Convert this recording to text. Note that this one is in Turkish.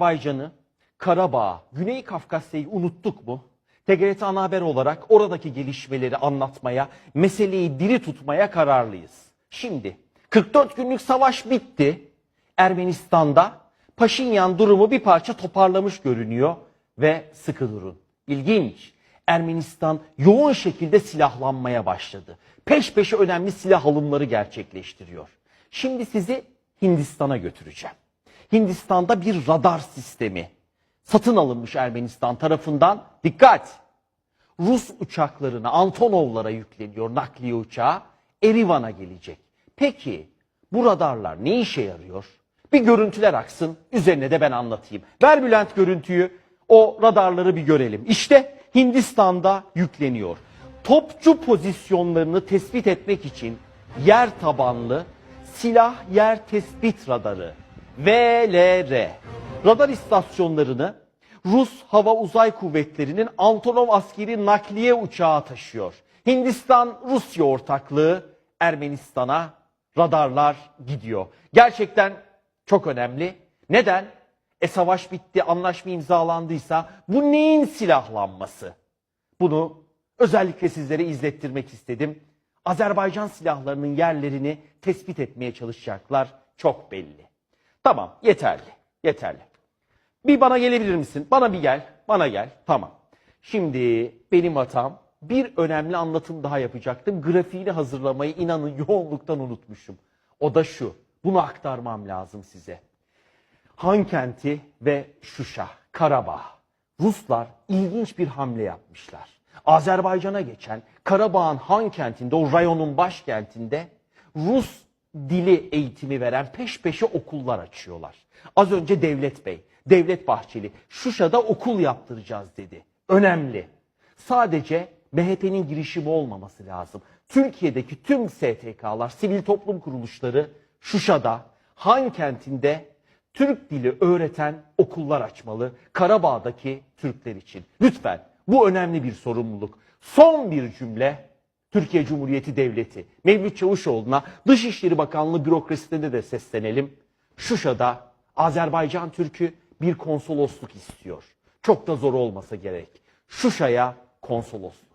Azerbaycan'ı, Karabağ, Güney Kafkasya'yı unuttuk mu? TGRT Ana Haber olarak oradaki gelişmeleri anlatmaya, meseleyi diri tutmaya kararlıyız. Şimdi 44 günlük savaş bitti. Ermenistan'da Paşinyan durumu bir parça toparlamış görünüyor ve sıkı durun. İlginç. Ermenistan yoğun şekilde silahlanmaya başladı. Peş peşe önemli silah alımları gerçekleştiriyor. Şimdi sizi Hindistan'a götüreceğim. Hindistan'da bir radar sistemi satın alınmış Ermenistan tarafından. Dikkat! Rus uçaklarına, Antonovlara yükleniyor nakliye uçağı. Erivan'a gelecek. Peki bu radarlar ne işe yarıyor? Bir görüntüler aksın, üzerine de ben anlatayım. Ver Bülent görüntüyü, o radarları bir görelim. İşte Hindistan'da yükleniyor. Topçu pozisyonlarını tespit etmek için yer tabanlı silah yer tespit radarı VLR radar istasyonlarını Rus Hava Uzay Kuvvetleri'nin Antonov askeri nakliye uçağı taşıyor. Hindistan-Rusya ortaklığı Ermenistan'a radarlar gidiyor. Gerçekten çok önemli. Neden? E savaş bitti, anlaşma imzalandıysa bu neyin silahlanması? Bunu özellikle sizlere izlettirmek istedim. Azerbaycan silahlarının yerlerini tespit etmeye çalışacaklar çok belli. Tamam yeterli, yeterli. Bir bana gelebilir misin? Bana bir gel, bana gel. Tamam. Şimdi benim hatam bir önemli anlatım daha yapacaktım. Grafiğini hazırlamayı inanın yoğunluktan unutmuşum. O da şu. Bunu aktarmam lazım size. Han kenti ve Şuşa, Karabağ. Ruslar ilginç bir hamle yapmışlar. Azerbaycan'a geçen Karabağ'ın Han kentinde, o rayonun başkentinde Rus dili eğitimi veren peş peşe okullar açıyorlar. Az önce Devlet Bey, Devlet Bahçeli Şuşa'da okul yaptıracağız dedi. Önemli. Sadece MHP'nin girişimi olmaması lazım. Türkiye'deki tüm STK'lar, sivil toplum kuruluşları Şuşa'da, Han kentinde Türk dili öğreten okullar açmalı Karabağ'daki Türkler için. Lütfen bu önemli bir sorumluluk. Son bir cümle Türkiye Cumhuriyeti Devleti Mevlüt Çavuşoğlu'na Dışişleri Bakanlığı bürokrasisinde de seslenelim. Şuşa'da Azerbaycan Türk'ü bir konsolosluk istiyor. Çok da zor olmasa gerek. Şuşa'ya konsolosluk.